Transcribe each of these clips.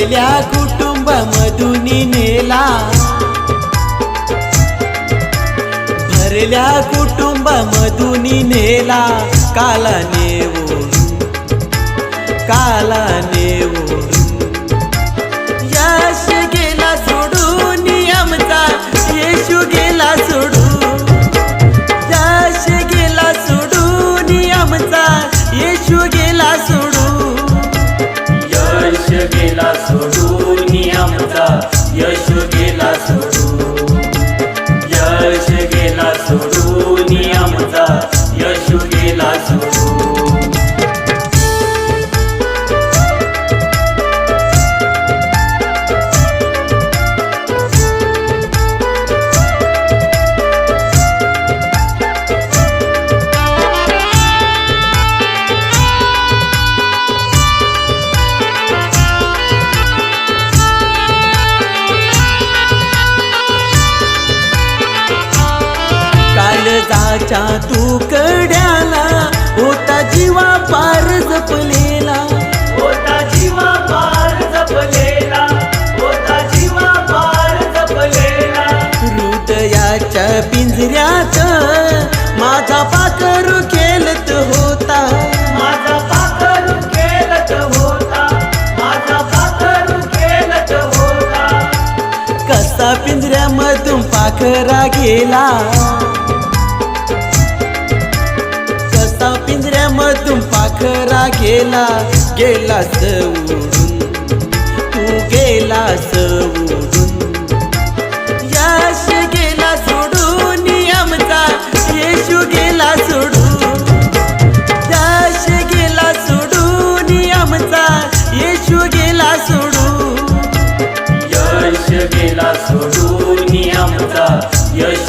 घरल्या कुटुंब मधून नेला. भरल्या कुटुंब मधून नेला. काला नेवो काला नेवो यश गेला सोडून आमचा येशू गेला सोडून काळजाच्या तुकड्याला होता जीवा पार जपलेला. होता जीवा पार जपलेला होता जीवा पार जपलेला. हृदयाच्या पिंजऱ्यात माझा पाकरू खेळत होता. माझा पाखरू खेळत होता माझा पाखरू खेळत होता. कसा पिंजऱ्यामधून पाखरा गेला? पिंजऱ्यामधून पाखरा गेला गेला सवडून तू गेला सवडून यश गेला सोडून आमचा येशू गेला सोडून. यश गेला सोडून आमचा येशू गेला सोडून. यश गेला सोडून आमचा यश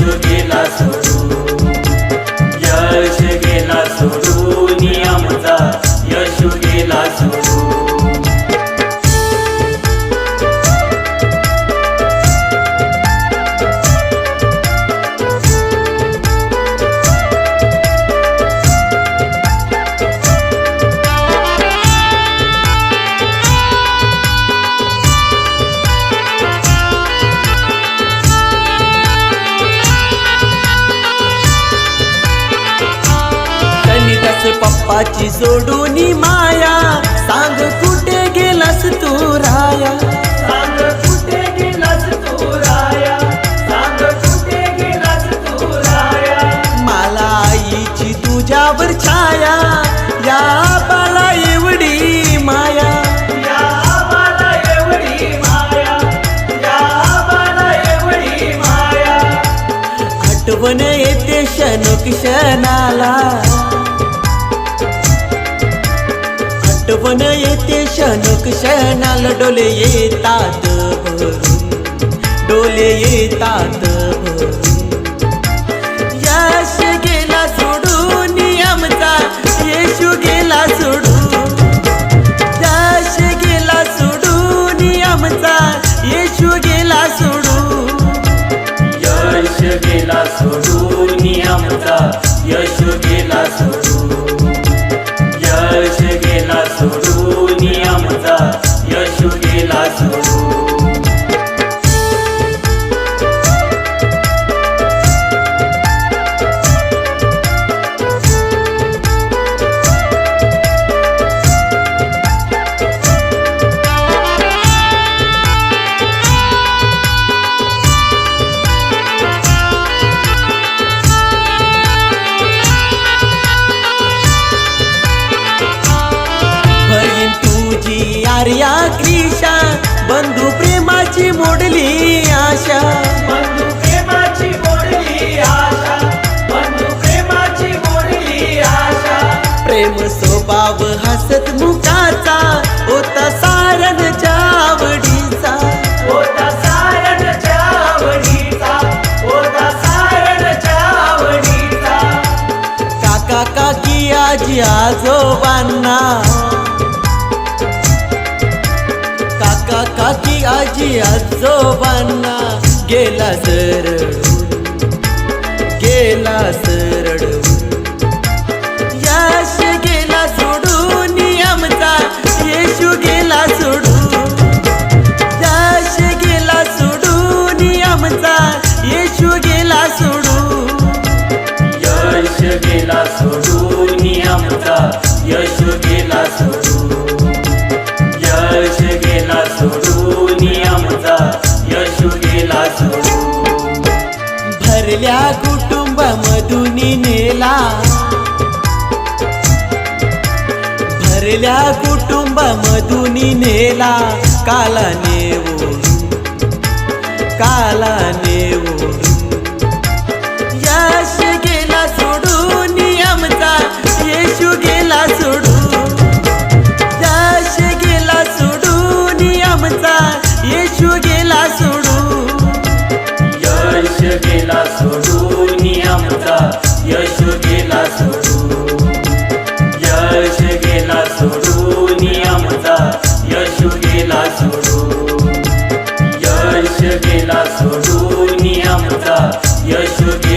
पप्पाची सोडून माया. सांग कुठे गेलास तू राया? सांग कुठे गेलास तू राया? सांग कुठे गेलास तू राया? मला आईची तुझ्यावर छाया. या बाला एवढी माया. या बाला एवढी माया. या बाला एवढी माया. आठवण येते क्षणोक क्षणाला आठवण येते शनक क्षणाला डोले येतात भरून. डोले येतात भरून. प्रेम स्वभाव हसत मुखाचा होता सारणच्या आवडीचा काका काकी आजी आजोबांना. काका काकी आजी आजोबांना गेला सरळून गेला सरळून गेला सोडून. त्याश गेला सोडून आमचा येशू गेला सोडू यश गेला सोडून आमचा यश गेला सोडून. यश गेला सोडून आमचा यश गेला सोडू भरल्या कुटुंब मधून नेला. भरल्या कुटुंब आरंभ मधुनी नेला काला नेवो काला नेवो यश गेला सोडून आमचा येशू गेला सोडू यश गेला सोडून आमचा येशू गेला सोडून. यश गेला सोडून आमचा यशू よいしょ